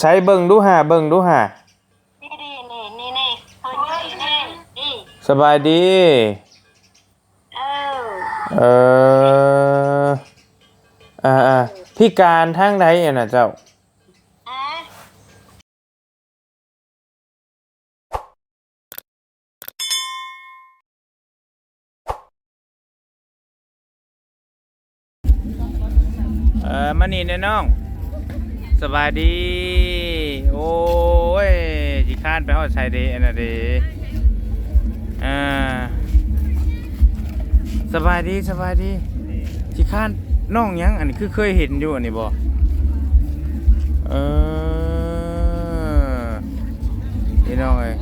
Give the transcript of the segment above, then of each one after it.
ใช้เบิ่งดูหาเบิ่งดูหานี่นี่นี่นี่นี่เฮ้ยนี่นี่นี่สบายดี เออเอออ่าอ่าพี่การทางใดอะน่ะเจ้าอะเออมานี่แน่น้อง สบายดีโอ้ยจิคร้านไปฮอดชายเดอันนะเดอ่าสบายดีสบายดีจิคร้านน้องยังอันนี้คือเคยเห็นอยู่อันนี้บ่เออพี่น้องเอ้ย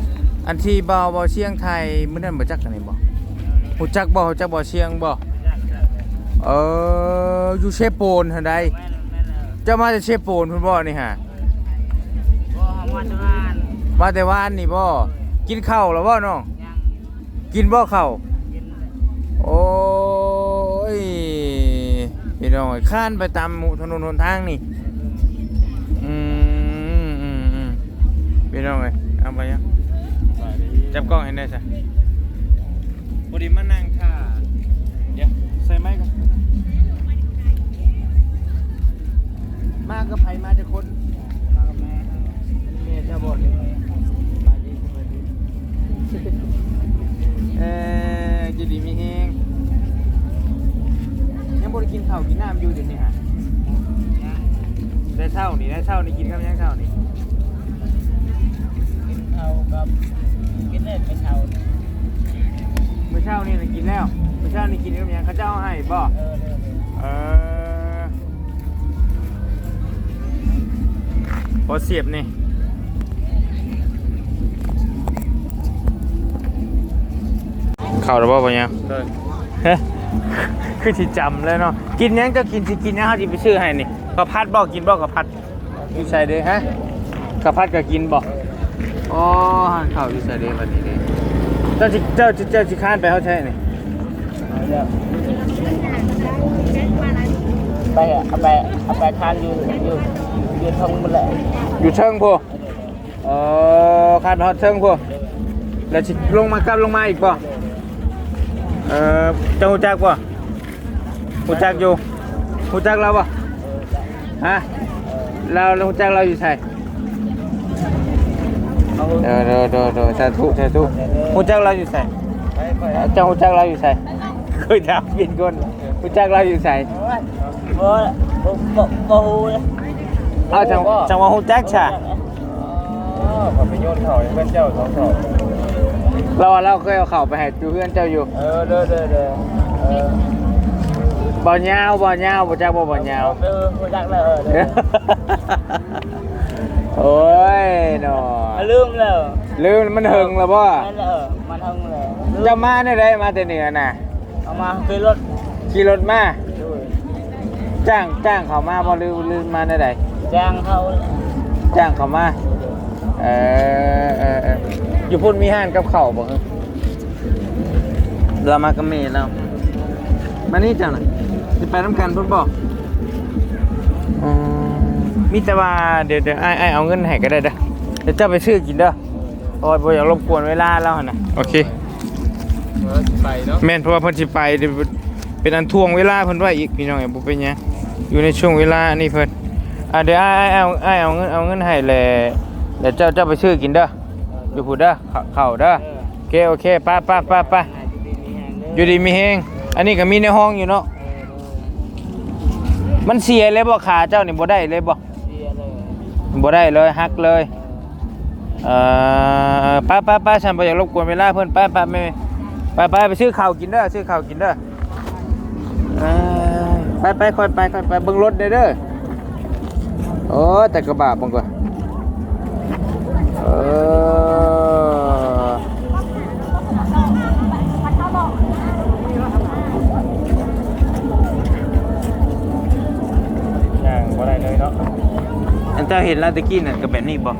อันที่เบาเบาเชียงไทยเมื้อนั้นบ่จักกันนี่บ่ฮู้จักบ่ฮู้จักบ่เชียงบ่เอออยู่เชฟโปนหันใดเจ้ามาจากเชฟโปนพุ่นบ่นี่ฮะ มาแต่ว่านนี่บ่กินข้าวแล้วบ่น้องยังกินบ่ข้าวกินโอ้ยพี่น้องเอ้ยข้านไปตามหมู่ถนนหนทางนี่อืมอืมอืมพี่น้องเอ้ยเอาไปยังจับกล้องให้ได้ซะพอดีมานั่งท่า ได้เนี่ได้เช้านี่กินกับยังเช้านี่กินข้ากับกินเล่นไปเช้านี่เมื่อเช้านี่นะกินแล้วเมื่อเช้านี่กินกับยังเขาเจ้าให้บ่เออเออพอเสียบนี่เข้าแล้วบ่ปะยังเด้อฮะคือที่จำเลยเนาะกินยังก็กินสิกินหยังเขาที่ไปซื้อให้นี่ข้าวผัดบ่กินบ่ข้าวผัด อยู่ใส่เด้ฮะข้าวผัดก็กินบ่อ๋อหันข้าวอยู่ใส่เด้บัดนี้เด้เจ้าสิเจ้าเจ้าสิค้านไปเขาใช่นี่เอาเด้อไปอะเอาไปเอาไปทานอยู่อยู่อยู่ทงหมดแหละอยู่เชิงพวกเออค้านไปเขาเชิงพวกแล้วสิลงมากลับลงมาอีกบ่เออเจ้าฮู้จักบ่ฮู้จักอยู่ฮู้จักเราบ่ฮะ เราเราฮู้จักเราอยู่ใส่เอาเด้อเด้อเด้อเด้อสาธุสาธุฮู้จักเราอยู่ไสไปไปเจ้าฮู้จักเราอยู่ไสเคยถามเปลี่ยนคนฮู้จักเราอยู่ไสบ่บ่บ่บ่ฮู้เลยเอาจังจังว่าฮู้จักซะอ๋อผมไปโยนเขาให้เพื่อนเจ้าสองเขาเราว่าเราเคยเอาเข้าไปให้อยู่เพื่อนเจ้าอยู่ เออเด้อเด้อเด้อเออ บ่ยาวบ่ยาวบ่จักบ่บ่ยาวเออบ่จักแล้วเออเด้อโอ้ยเนาะลืมแล้วลืมมันหึงแล้วบ่นั่นแหละเออมันทำเลยเจะมาได้ไดมาแต่เหนือน่ะเอามาขึ้นรถขี่รถมาด้วยจ้างจ้างเขามาบ่ลืมลืมมาได้ไดจ้างเขาจ้างเขามาเออเออเอออยู่พุ่นมีห้านกับเขาวบ่เออเรามากับเมย์แล้วมานี่จังน่ะ จะไปน้ำกันพุ่นบอกมีแต่ว่าเดี๋ยวเดี๋ยวไอ้ไอ้ายเอาเงินให้ก็ได้เด้อเดี๋ยวเจ้าไปซื้อกินเด้อโอ้ยบ่อยากรบกวนเวลาแล้วหั่นน่ะโอเค เออไปเนาะแม่นเพราะว่าเพิ่นสิไปเดี๋ยวเป็นอันทวงเวลาเพิ่นไว้อีกพี่น้องอย่าบ่เป็นหยังอยู่ในช่วงเวลานี่เพิ่นอะเดี๋ยวอ้ายอ้ายเอาอ้ายเอาเงินเอาเงินให้แหละเดี๋ยวเจ้าเจ้าไปซื้อกินเด้ออยู่พูดเด้อเข้าเข้าเด้อโอเคโอเคไป้าป้าป้าป้าอยู่ดีมีแฮงอันนี้ก็มีในห้องอยู่เนาะ มันเสียเลยบ่ขาเจ้านี่บ่ได้เลยบ่บ่ได้เลยหักเลยเอ่อป้าป้าป้าฉันบ่อยากรบกวนเวลาเพิ่นป้าป้าไม่ไปไปไปซื้อข้าวกินเด้อซื้อข้าวกินเด้อเอ้ยไปไปค่อยไปค่อยไปเบิ่งรถเด้อเด้อโอ้แต่กระบะบังก่อนเออ เจ้าเห็นแล้วตะกี้นั่นก็แบบนี้บ่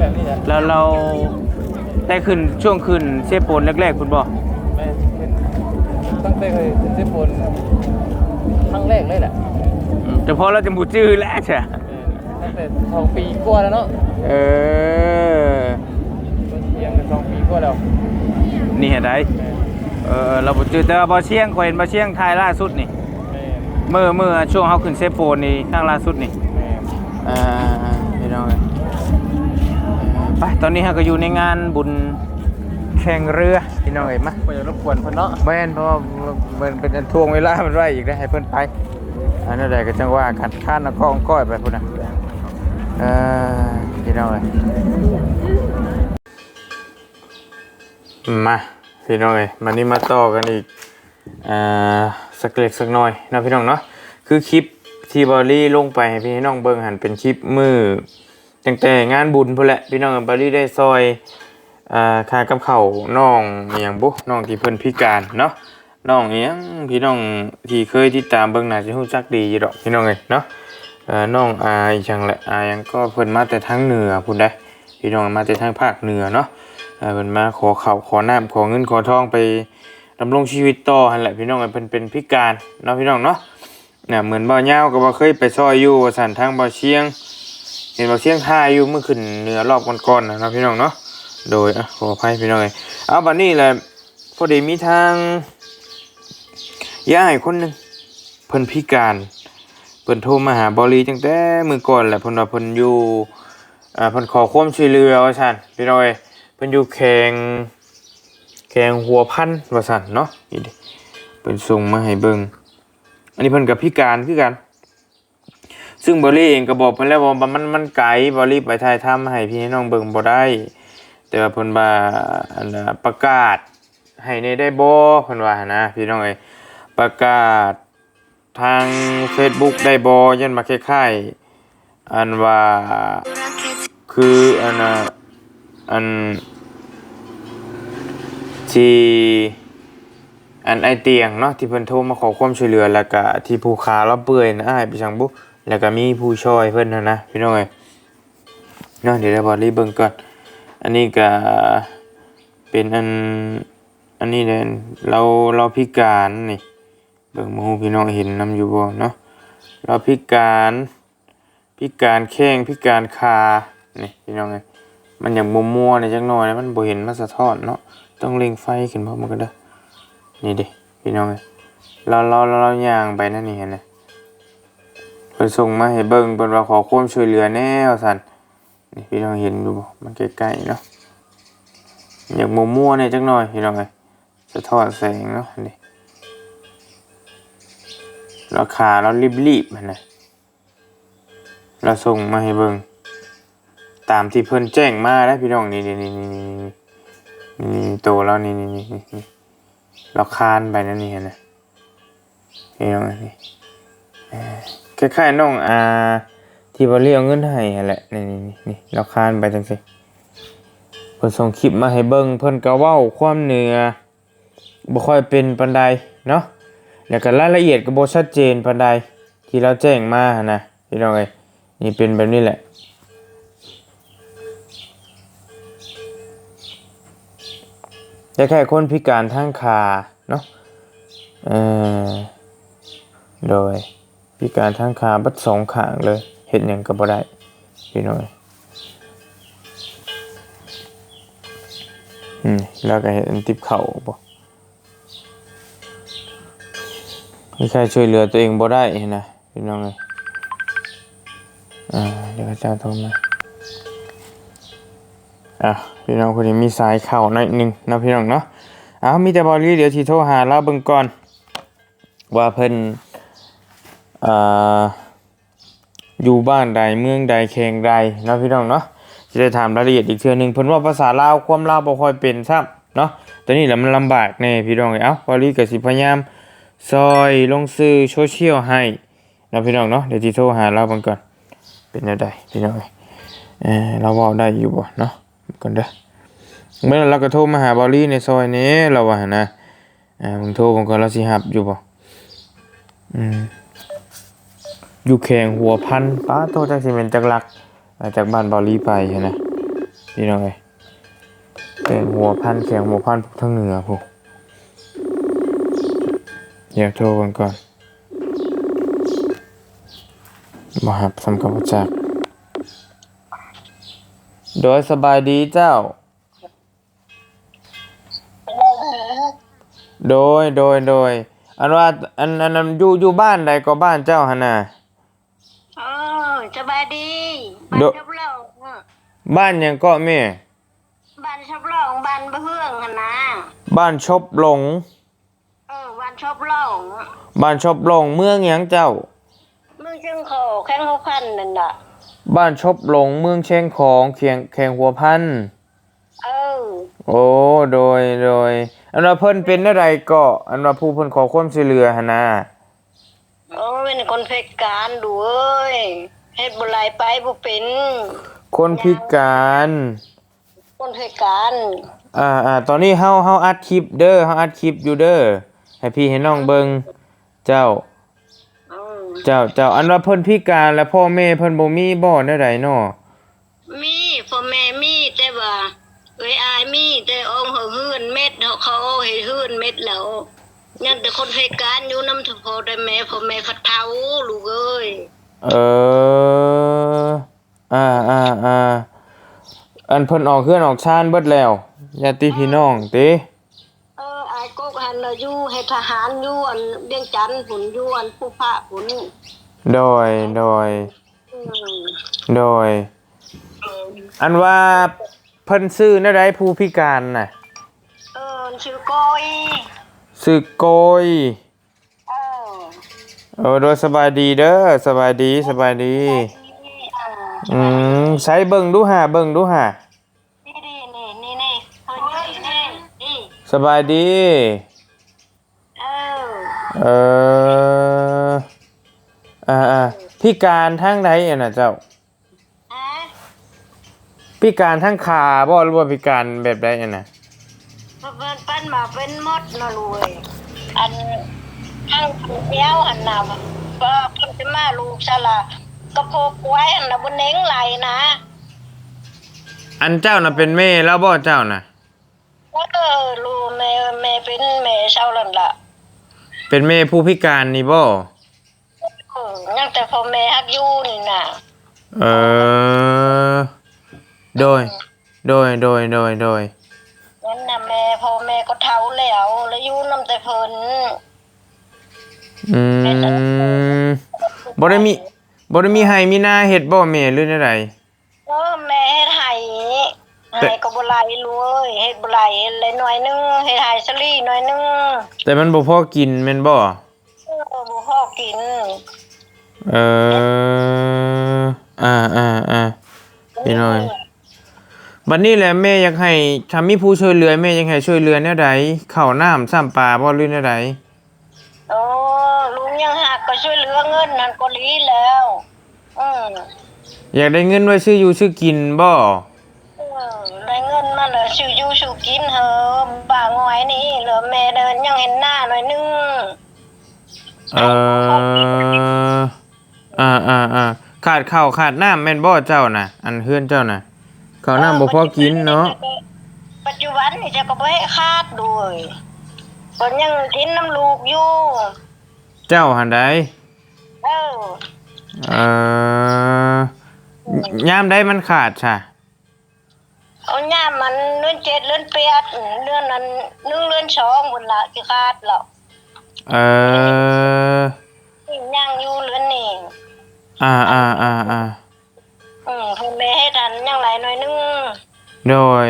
แบบนี้แหละแล้วเราได้ขึ้นช่วงขึ้นเซโปนแรกๆคุณบ่แม่ตั้งแต่เคยเจ็บปวดครั้งแรกเลยแหละแต่พอเราจะบูจื้อแล้วใช่เตั้งแต่สองปีกว่าแล้วเนาะเออต้นเทียงกันสองปีกว่าแล้วนี่เห็นได้เออเราบ่เจอแต่ว่าบ่เชียงข่อยเห็นบ่เชียงถ่ายล่าสุดนี่แม่เมื่อเมื่อช่วงเฮาขึ้นเซฟโฟนนี่ข้างล่าสุดนี่แม่อ่า ตอนนี้เฮาก็อยู่ในงานบุญแข่งเรือพี่น้องเอ้ยมาไปรบกวนเพิ่นเนาะแม่นเพราะว่ามันเป็นทวงเวลามันไว้อีกได้ให้เพิ่นไป อันนั้นใดก็จังว่าขัดข้านแล้วก็ก้อยไปพุ่นน่ะเออพี่น้องเอ้ยมาพี่น้องเอ้ยมานี่มาต่อกันอีกอ่าสักเล็กสักน้อยนะพี่น้องเนาะคือคลิปที่บอลลี่ลงไปให้พี่น้องเบิ่งหันเป็นคลิปมือ ตั้งแต่งานบุญพุ่นแหละพี่น้องบอลลี่ได้ซอยอ่าค่ากับเขาน้องเอหย่างบุน้องที่เพิ่นพิการเนาะน้องเอหยังพี่น้องที่เคยติดตามเบิ่งหน่าจะรู้จักดีอยู่ดอกพี่น้องเอ้ยเนาะเอ่อน้องอายจังแหละอายังก็เพิ่นมาแต่ทางเหนือพุ่นได้พี่น้องมาแต่ทางภาคเหนือเนาะเอ่อเพิ่นมาขอข้าวขอน้ำขอเงินขอทองไปดำรงชีวิตต่อหั่นแหละพี่น้องเอ้ยเพิ่นเป็นพิการเนาะพี่น้องเนาะเนี่ยเหมือนบ่าวยาวก็บ่เคยไปซอยอยู่ว่าซั่นทางบ่เชียง เห็นบ่าเชียงท่าอยู่เมื่อขึ้นเหนือรอบก่อนๆนะเนาะพี่น้องเนาะโดยอะขออภัยพี่น้องเอ้ยเอาบัดนี้แหละพอดีมีทางย่ายคนหนึงเพิ่นพิการเพิ่นโทรมาหาบริตั้งแต่มือก่อนแหละเพิ่นว่าเพิ่นอยู่อ่าเพิ่นขอความช่วยเหลือว่าซั่นพี่น้องเอ้ยเพิ่นอยู่แข่งแข่งหัวพันว่าซั่นเนาะนี่เพิ่นส่งมาให้เบิ่งอันนี้เพิ่นก็พิการคือกัน ซึ่งบริเองก็บอกเพิ่นแล้วว่ามันมันไกลบริไปถ่ายทำให้พี่น้องเบิ่งบ่ได้ แต่ว่าเพิ่นว่าอันประกาศให้ในได้บ่เพิ่นว่านะพี่น้องเอ้ยประกาศทาง Facebook ได้บ่ยันมาคล้ายๆอันว่าคืออันอันที่อันไอเตียงเนาะที่เพิ่นโทรมาขอความช่วยเหลือแล้วก็ที่ผู้ขาเราเปื่อยนะอ้ายไปจังบุ แล้วก็มีผู้ช่วยเพิ่นนะนะพี่น้องเอ้ยเนาะเดี๋ยวได้บ่รีเบิ่งก่อน อันนี้ก็เป็นอันอันนี้เนี่ยเราเราพิการนี่เบิ่งหมูพี่น้องเห็นนำอยู่บ่เนาะเราพิการพิการแข้งพิการขานี่พี่น้องเอ้ยมันอย่างมัวๆเนี่ยจังหน่อยนะมันบ่เห็นมันสะท้อนเนาะต้องเล็งไฟขึ้นพร้อมกันเด้อนี่ดิพี่น้องเอ้ยเราเราเราย่างไปนั่นนี่เห็นไหม พิ่นส่งมาให้เบิ่งเพิ่นว่าขอความช่วยเหลือแนวสั่นนี่พี่น้องเห็นดูบ่มันใกล้ๆเนาะอยากมัวมัวๆเนี่ยจักหน่อยพี่น้องไงสะท้อนแสงเนาะนี่ราคาเรารีบๆมันนะเราส่งมาให้เบิ่งตามที่เพิ่นแจ้งมาแล้พี่น้องนี่นี่นี่นี่นี่โตแล้วนี่นี่นี่นี่เราคานไปนั่นนี่เห็นไหมพี่น้องนี่ คล้ายๆน้องอาที่บริเอาเงินให้แหละนี่นี่นี่เราคานไปจังสิเพิ่นส่งคลิปมาให้เบิ่งเพิ่นก็เว้าความเหนือบ่ค่อยเป็นปานใดเนาะแล้วก็รายละเอียดก็บ่ชัดเจนปานใดที่เราแจ้งมาหนะพี่น้องเอ้ยนี่เป็นแบบนี้แหละคล้ายๆคนพิการทางขาเนาะเออโดย พิการทั้งขาบัดสองข้างเลยเห็นอย่างก็บ่ได้พี่น้อยอืมแล้วก็เห็นติบเข่าบ่มีใครช่วยเหลือตัวเองบ่ได้เห็นนะพี่น้องเลยอ่าเดี๋ยวพระเจ้าโทรมาอะพี่น้องคนนี้มีสายเข่าหน่อยหนึงนะพี่น้องเนาะอ้าวมีแต่บอลลี่เดี๋ยวทีโทรหาเราเบิ่งก่อน ว่าเพิ่น อยู่บ้านใดเมืองใดแข่งใดเนาะพี่น้องเนาะจะได้ถามรายละเอียดอีกเทื่อหนึงเพิ่นว่าภาษาลาวความลาวบ่ค่อยเป็นซ้ำเนาะตอนนี้แหละมันลำบากแน่พี่น้องเอ้เอ้าพอลีก็สิพยายามซอยลงสื่อโซเชียลให้นาะพี่น้องเนาะเดี๋ยวสิโทรหาเราเบิ่งก่อน เป็นจังไดพี่น้องเอ้เอเราเว้าได้อยู่บ่เนาะก่อนเด้อเมื่อเราก็โทรมาหาบอลลี่ในซอยนี้เราว่าหานะอ่ามึงโทรผมก่อนเราสิรับอยู่บ่อืม อยู่แข่งหัวพันป้าโตจากซีเมนจากหลัก จากบ้านบอลลี่ไปใช่ไหมนี่น้องไงแข่งหัวพันแข่งหัวพันพวกทั้งเหนือพวกเดี๋ยวโทรกันก่อนมาหับสำกับจักโดยสบายดีเจ้า โดยโดยโดยอันว่าอันอันอันอยู่อยู่บ้านใดก็บ้านเจ้าหั่นน่ะ บ้านโดชอบเล่าบ้านหยังก็แม่ บ้านชอบเล่าบ้านบะเฮืองหั่นนะบ้านชบหลง เออบ้านชอบเล่าบ้านชบหลงเมืองหยังเจ้า เมืองเชียงขอแข้งเขาพันนั่นน่ะบ้านชบหลงเมืองเชียงของเขียงแขงหัวพัน เออโอ้โดยโดย อันว่าเพิ่นเป็นอะไรก็อันว่าผู้เพิ่นขอความช่วยเหลือหั่นน่ะโอ้เป็นคนพิการดูเอ้ย เฮ็ดบ่ไหลายไปบ่เป็นคนพิการคนพิการอ่าอ่าตอนนี้เฮาเฮาอัดคลิปเด้อเฮาอัดคลิปอยู่เด้อให้พี่ให้น้องเบิ่งเจ้าอืมเจ้าเจ้าอันว่าเพิ่นพิการแล้วพ่อแม่เพิ่นบ่มีบ่ได้ใดเนาะมีพ่อแม่มีแต่ว่าเอ้ยอายมีแต่องค์เขาหื้นเม็ดเขาเขาเฮ็ดหื้นเม็ดแล้วยังแต่คนพิการอยู่นำทพ่อได้แม่พ่อแม่พัดเฒ่าลูกเอ้ย เออ อ่าอ่าอ่าอันเพิ่นออกเคลื่อนออกชานเบิดแล้วญาติพี่น้องติเอออายกกหันน่ะอยู่เฮ็ดทหารอยู่อันเวียงจันทน์พุ่นอยู่อันผู้พระพุ่นโดยโดยอืมโดย อันว่าเพิ่นซื้อแนวใดผู้พิการน่ะเออชื่อก้อย ซื้อโกยเออ เออโดยสบายดีเด้อสบายดีสบายดี อืมใช้เบิ่งดูหาเบิ่งดูหานี่นี่นี่นี่นี่เฮ้ยนี่นี่นี่สบายดี เออเอออ่าอ่าพิการทางใดอะน่ะเจ้าฮะพิการทั้งขาบ่หรือว่าพิการแบบใดอะน่ะเพิ่นปั้นมาเป็นมดน่ะรวยอัน ข้างเดียวหันน่ะก็เพิ่นจะมาลูกซะละกระโพกไว้หันน่ะบ่เน้งไหลนะอันเจ้าน่ะเป็นแม่แล้วบ่เจ้าน่ะเออลูกแม่แม่เป็นแม่เศร้านั่นล่ะเป็นแม่ผู้พิการนี่บ่เออยังแต่พ่อแม่ฮักอยู่นี่น่ะเออโดย โดยโดยโดยโดยงั้นน่ะแม่พ่อแม่ก็เฒ่าแล้วแล้วอยู่นำแต่เพิ่น อืมบ่ได้มีบ่ได้มีให้มีหน้าเฮ็ดบ่แม่หรือแนวใดเออแม่เฮ็ดให้แต่ให้ก็บ่ไหลรู้เอ้ยเฮ็ดบ่ไหลเลยหน่อยนึงเฮ็ดให้สลี่หน่อยนึงแต่มันบ่พอกินแม่นบ่เออบ่พอกิน เอออ่าอ่าอ่าพี่น้อยบัดนี้แหละแม่อยากให้ถ้ามีผู้ช่วยเหลือแม่อยากให้ช่วยเหลือแนวใดข้าวน้ำซ้ำปลาบ่หรือแนวใดโอ้ลุง ยังหักก็ช่วยเหลือเงินนั่นก็ดีแล้ว อืมอยากได้เงินไว้ซื้ออยู่ซื้อกินบ่เออได้เงินมาแล้วซื้ออยู่ซื้อกินเหอะบ่างอยนี่เหลือแม่เดินยังเห็นหน้าหน่อยนึงเอออ่าอ่าอ่าขาดข้าวขาดน้ำแม่นบ่เจ้าน่ะ อันเฮือนเจ้าน่ะข้าวน้ำบ่พอกินเนาะปัจจุบันนี่จะก็บ่ให้คาดด้วยก็ยังกินน้ำลูกอยู่ เจ้าหันใดเออเอ่อยามใดมันขาดซะเอาย่ามันเลื่อนเจ็ดเลื่อนเปียดเลื่อนนั้นนึ่งเลื่อนสองหมดละที่คาดแล้วเออย่างอยู่เลื่อนนี่อ่าอ่าอ่าอ่าอืมพ่อแม่ให้ทันยังไหลหน่อยนึงโดย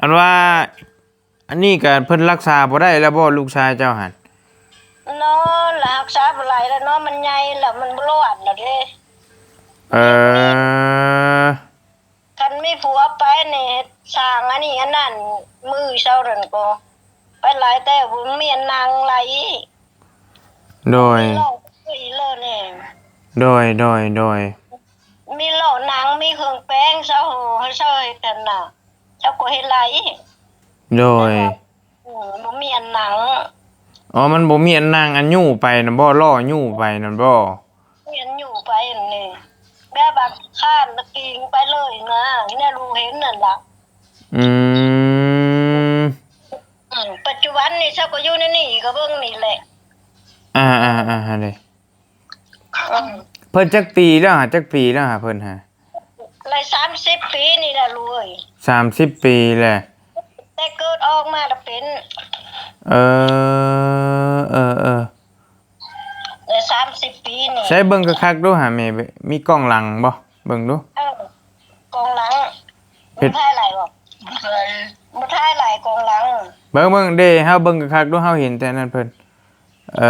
อันว่า อันนี้ก็เพิ่นรักษาบ่ได้แล้วบ่ลูกชายเจ้าหัน เนาะแล้วรักษาบ่ไหลแล้วเนาะมันใหญ่แล้วมันบ่รอดแล้วเด้เออคันมีผัวไปนี่สร้างอันนี้อันนั้นมือเช้านั่นก็ไปหลายแต่บ่มีอันนางไหลโดยโลกอีเลยนี่โดยโดยโดยมีโลกหนังมีเครื่องแป้งเช้าให้เช้าให้กันน่ะเจ้าก็ให้ไหลโดยอืมบ่มีอันหนัง อ๋อมันบ่มีอันนางอันยู่ไปนั่นบ่ล่อยู่ไปนั่นบ่เห็นอยู่ไปอันนี้แม่บักข้านตะกิงไปเลยนะเนี่ยรู้เห็นนั่นล่ะอืมอืมปัจจุบันนี่เจ้าก็อยู่ในนี่ก็เบิ่งนี่แหละอ่าอ่าอ่าเลยอืมเพิ่นจักปีแล้วหาจักปีแล้วหาเพิ่นหาไรสามสิบปีนี่แหละรวยสามสิบปีแหละแต่เกิดออกมาแล้วเป็น เออ เออเออแต่สามสิบปีนี่ใช้เบิ่งคักๆดูหาแม่เบิ่งมีกล้องหลังบ่เบิ่งดู เออกองหลังเฮ็มัด นท่ายไหลบ่มันท่ายไหลกองหลังเบิ่งเบิ่งเด้เฮาเบิ่งคักๆดูเฮาเห็นแต่นั้นเพิ่นเอ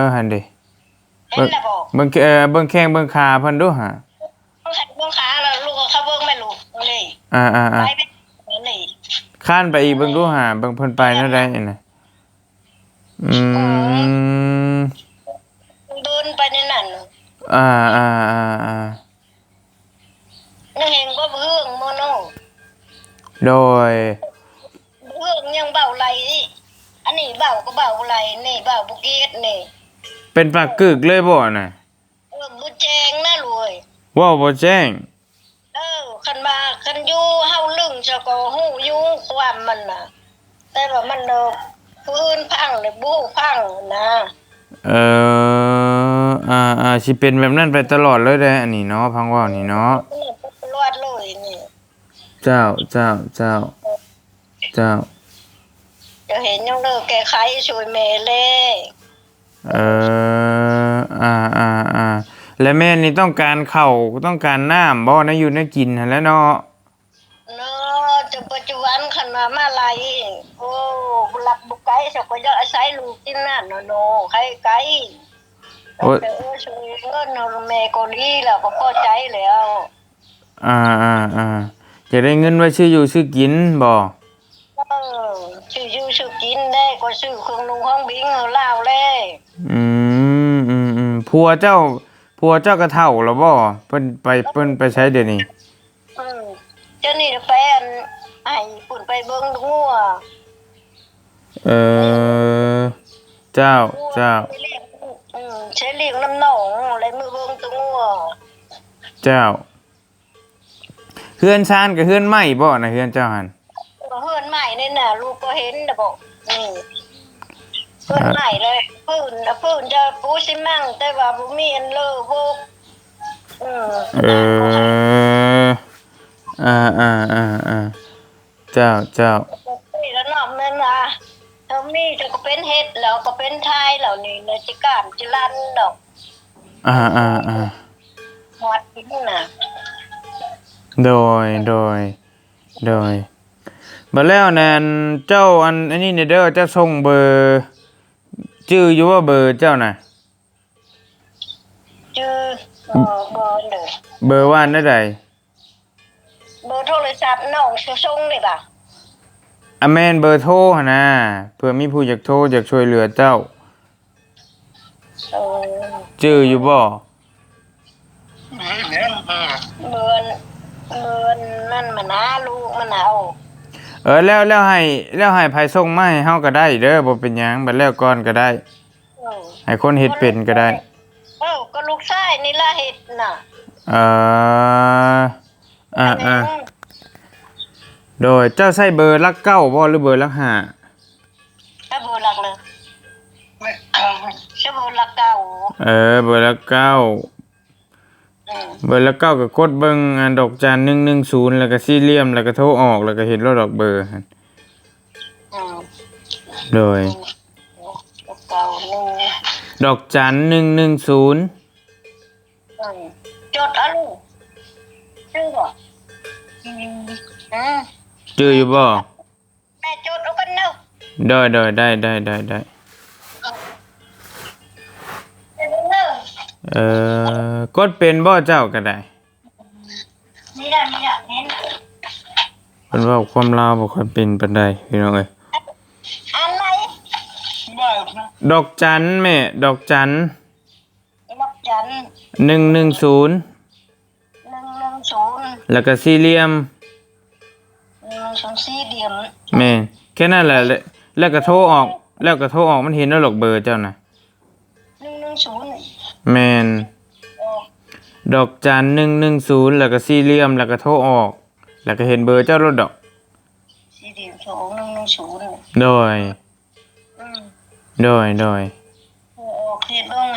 อหั่นเด้เห็นแล้วบ่เบิ่งเออเบิ่งแข้งเบิ่งขาเพิ่นดูหาต้องหัดเบื้องขาแล้วลูกก็เข้าเบื้องไม่ลูกนี่อ่าอ่าอ่าไปเป็นนี่ข้านไปอีกเบิ่งดูหาเบิ่งเพิ่นไปแนวใดน่ะ อืมเดินไปในนั้นอ่าอ่าอ่าอ่านั่งเห็นก็เบื้องโมโนโดยเบื้องยังเบาไหลอันนี้เบาก็เบาไหลนี่เบาบุกเกตนี่เป็นปากกึกเลยบ่น่ะเออบุแจงน่ารวยเว้าบ่แจ้งเออคันมาคันอยู่เฮาลึงจะก็ฮู้อยู่ความมันน่ะแต่ว่ามันเนอะ ผู้อื่นพังเลยบู้พังนะเอออ่าอ่าสิเป็นแบบนั้นไปตลอดเลยเด้ออันนี้เนาะพังเว่านี่เนาะนี่รวดเลยนี่เจ้าเจ้าเจ้าเจ้า จะเห็นยังเลิกแก้ไขช่วยแม่เลยเอออ่าอ่าอ่าและแม่นี่ต้องการข้าวต้องการน้ำบ่นะอยู่ในกินหั่นแหล้วเนาะเนาะ จะปัจจุบันขันมามาไหลโอ้บุหลับบุกไก่สก็จะอาศัยลูกที่นั่นเนาะโนใครไก่โอ้ยแต่เออช่วยเงินเอาแม่ก็ดีแล้วก็พอใจแล้ว อ่าอ่าอ่าจะได้เงินไว้ซื้ออยู่ซื้อกินบ่เออชื่ออยู่ชื่อกินได้ก็ซื้อเครื่องนุ่งห้องบิงเอาเหล้าเลยอืมอืมอืมผัวเจ้าผัวเจ้ากระเฒ่าแล้วบ่เพิ่นไปเพิ่นไปใช้เดี๋ยวนี้อืมเจ้านี่ไปอันให้ปุ่นไปเบิ่งงัวเออเจ้าเจ้าอืมใช้เลี้ยงน้ำหนองอะไรมือเบิ่งตัวงัวเจ้าเฮือนชานกับเฮือนไหม้บ่นะเฮือนเจ้าหันเฮือนใหม่นี่น่ะลูกก็เห็นนะบอกนี่เฮือนใหม่เลยพื้นน่ะพื้นจะปูซิมั่งแต่ว่าบ่มีอันเลอะพวกอืมเออ อ่าอ่าอ่าอ่าเจ้าเจ้านี่แล้วนอกนั้นนะถ้ามีจะก็เป็นเฮ็ดแล้วก็เป็นไทยแล้วนี่นะจิการจิรันดอกอ่าอ่าอ่าฮอดกินน่ะโดยโดยโดยบัดแล้วนั่นเจ้าอันอันนี้เนี่ยเด้อเจ้าส่งเบอร์ชื่ออยู่ว่าเบอร์เจ้าน่ะชื่อเบอร์เบอร์เด้อเบอร์ว่านได้ใด เบอร์โทรศัพท์น้องชื่อส่งนี่บ่ะอะแมนเบอร์โทรหั่นนะเผื่อมีผู้อยากโทรอยากช่วยเหลือเจ้าเออชื่ออยู่บ่เบอร์เบอร์นั่นมันนะลูกมันเอาเออแล้วแล้วให้แล้วให้ภัยส่งมาให้เฮาก็ได้เด้อบ่เป็นหยังบัดแล้วก่อนก็ได้ เออให้คนเฮ็ดเป็นก็ได้ เอ้าก็ลูกชายนี่ล่ะเฮ็ดน่ะ เอ่อ อ่าอ่าโดยเจ้าใช้เบอร์ลักเก้าบ่หรือเบอร์ลักห้าถ้าเบอร์หลักเลยใช่เบอร์หลักเก่าเออ เบอร์ลักเก้าอืมเบอร์ลักเก้าก็กดเบิ่งอันดอกจัน110แล้วก็สี่เหลี่ยมแล้วก็โทรออกแล้วก็เห็นรถดอกเบอร์หั่นอืมโดยหลักเก่าหนึ่งดอกจัน110อืมจดเอาลูกชื่อ บ่อืมอืมชื่ออยู่บ่แม่จดเอากันเนาะได้ได้ได้ได้ได้ได้เดี๋ยวเนาะเอ่อกดเป็นบ่เจ้าก็ได้นี่ล่ะนี่ล่ะเห็นเพิ่นเว่าความลาวบ่ค่อยเป็นปานใดพี่น้องเอ้ยอันไหนดอกจันแม่ดอกจันลักจัน110หนึ่งหนึ่ง ศูนย์แล้วก็สี่เหลี่ยมหนึ่งสองสี่เดียมแม่แค่นั้นแหละแล้วแล้วก็โทรออก แล้วก็โทรออกมันเห็นแล้วหรอกเบอร์เจ้าน่ะหนึ่งหนึ่งศูนย์แม่นโอ้ดอกจัน110แล้วก็สี่เหลี่ยมแล้วก็โทรออก แล้วก็เห็นเบอร์เจ้ารถดอกสี่เดียมสองหนึ่งหนึ่งศูนย์โดยอืมโดยโดยโอ้โอเคบ้างไง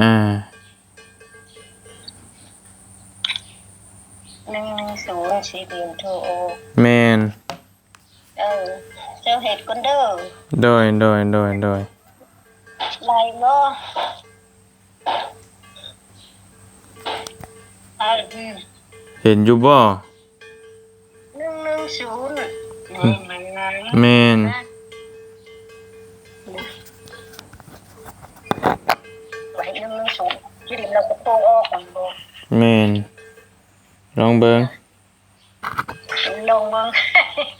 อ่า หนึ่งหนึ่งศูนย์สี่เดือนโทรโอแมนเออเจ้าเห็ดกันเด้อโดยโดยโดยโดยไล่บ่อ่าอืมเห็นอยู่บ่หนึ่งหนึ่งศูนย์นี่มันนะแมนไว้หนึ่งหนึ่งศูนย์ที่เดี๋ยวเราก็โทรออกกันบ่แมน ลองเบิ่งลงมึง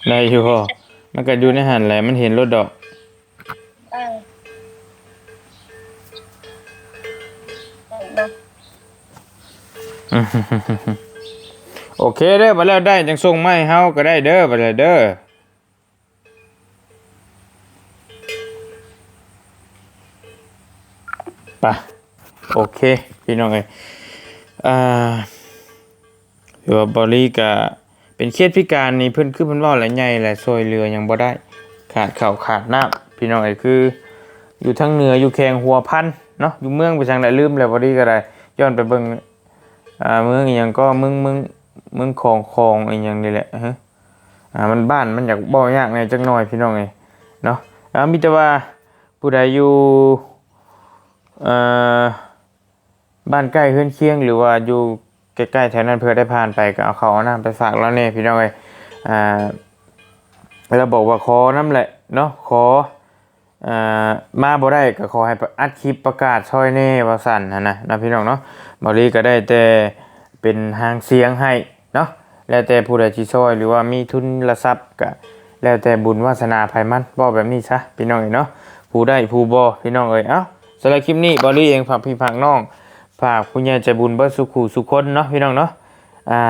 ได้อยู่บ่มันก็อยู่ในหันแหละมันเห็นรถดอกเออเออโอเคเด้อบัดแล้วได้จังส่งมาให้เฮาก็ได้เด้อบัดแล้วเด้อไปโอเค พี่น้องเอ้ยอ่า ถือว่าบอลี่ก็เป็นเคสพิการนี่เพิ่นคือเพิ่นเว้าหลายใหญ่หลายซอยเรือยังบ่ได้ ขาดข้าวขาดน้ำพี่น้องเอ้คือ อยู่ทางเหนืออยู่แขงหัวพันเนาะอยู่เมืองไปทางใดลืมแล้วบอลี่ก็ได้ย้อนไปเบิ่งอ่าเมืองอหย่างก็เมืองเมืองเมืองคลองคลองอหย่างนี่แหละฮะอ่ามันบ้านมันอยากบ่ยากในจักหน่อยพี่น้องเอ้เนาะอ่ามีแต่ว่าผู้ใดอยู่เอ่อบ้านใกล้เฮือนเคียงหรือว่าอยู่ ใกล้ๆแถวนั้นเพื่อได้ผ่านไปก็เอาข้าเอาน้ำไปฝากแล้วเนี่ยพี่น้องเอ้ยอ่าเราบอกว่าขอน้ำแหละเนาะขออ่ามาบ่ได้ก็ขอให้อัดคลิปประกาศช่อยแน่ว่าสั่นนะนะนะพี่น้องเนาะบริก็ได้แต่เป็นหางเสียงให้เนาะแล้วแต่ผู้ใดที่ช่วยหรือว่ามีทุนละทรัพย์ก็แล้วแต่บุญวาสนาภัยมันบอแบบนี้ซะพี่น้องเอ้ยเนาะผู้ได้ผู้บ่พี่น้องเอ้ยเอ้าสำหรับคลิปนี้บอลี่เองฝากพี่ฝากน้อง ฝากผู้ใหญ่ใจบุญเบิดสุขูสุขคนเนาะพี่น้องเนาะอ่า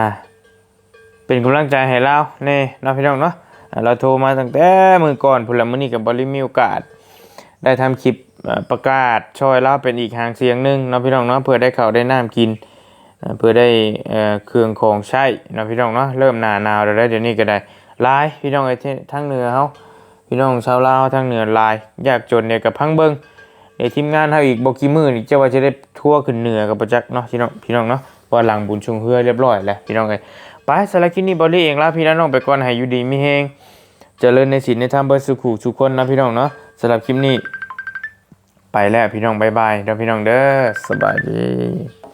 เป็นกำลังใจให้เราแน่เนาะพี่น้องเนาะเราโทรมาตั้งแต่มือก่อนพละมื้อนี้กับบอลี่มีโอกาส ได้ทำคลิปประกาศช่วยเล่าเป็นอีกหางเสียงหนึงเนาะพี่น้องเนาะเพื่อได้ข้าวได้น้ำกินเพื่อได้เเครื่องของใช้เนาะพี่น้องเนาะเริ่มหนาหนาวแล้วได้เดี๋ยวนี้ก็ได้หลายพี่น้องไอ้ทั้งเหนือเฮาพี่น้องชาวลาวทั้งเหนือหลาย ยากจนเนี่ยกับพังเบิง ในทีมงานเฮาอีกบ่กี่มื้อนี่จะว่าจะได้ทั่วขึ้นเหนือกับประจักษ์เนาะพี่น้องพี่น้องเนาะว่าหลังบุญชุงเฮือเรียบร้อยแล้วพี่น้องเอ้ยไปสำหรับคลิปนี้บอลลี่เองลาพี่น้องไปก่อนให้อยู่ดีมีแฮงเจริญในศีลในธรรมเบิดสุขุทุกคนนะพี่น้องเนาะสำหรับคลิปนี้ ไปแล้วพี่น้องบายบายเด้อพี่น้องเด้อสบายดี